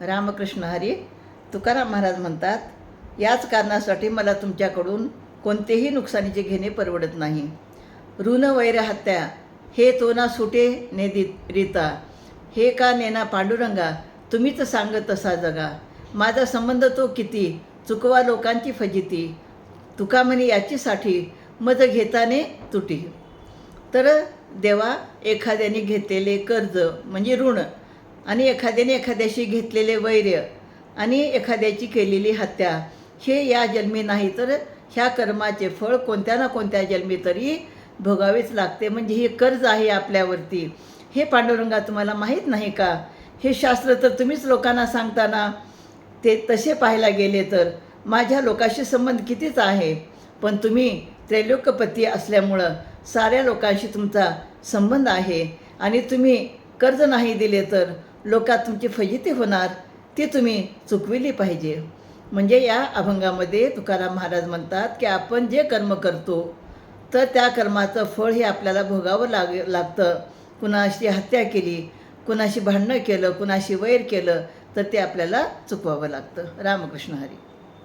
रामकृष्ण हरी तुकाराम महाराज म्हणतात याच कारणासाठी मला तुमच्याकडून कोणतेही नुकसानीचे घेणे परवडत नाही. ऋण वैर हत्या हे तो ना सुटे नेदी रीता. हे का नेना पांडुरंगा तुम्हीच सांगत तसा जगा. माझा संबंध तो किती चुकवा लोकांची फजिती. तुका म्हणे याचीसाठी मज घेताने तुटी. तर देवा एखाद्याने घेतलेले कर्ज म्हणजे ऋण आणि एखाद्याने एखाद्याशी घेतलेले वैर्य आणि एखाद्याची केलेली हत्या हे या जन्मी नाही तर ह्या कर्माचे फळ कोणत्या ना कोणत्या जन्मी तरी भोगावेच लागते. म्हणजे हे कर्ज आहे आपल्यावरती. हे पांडुरंगा तुम्हाला माहीत नाही का? हे शास्त्र तर तुम्हीच लोकांना सांगताना ते तसे पाहायला गेले तर माझ्या लोकांशी संबंध कितीच आहे? पण तुम्ही त्रैलोक्यपती असल्यामुळं साऱ्या लोकांशी तुमचा संबंध आहे. आणि तुम्ही कर्ज नाही दिले तर लोकात तुमची फजिती होणार ती तुम्ही चुकविली पाहिजे. म्हणजे या अभंगामध्ये तुकाराम महाराज म्हणतात की आपण जे कर्म करतो तर त्या कर्माचं फळ हे आपल्याला भोगावं लाग लागतं. कुणाशी हत्या केली कुणाशी भांडणं केलं कुणाशी वैर केलं तर ते आपल्याला चुकवावं लागतं. रामकृष्ण हरी.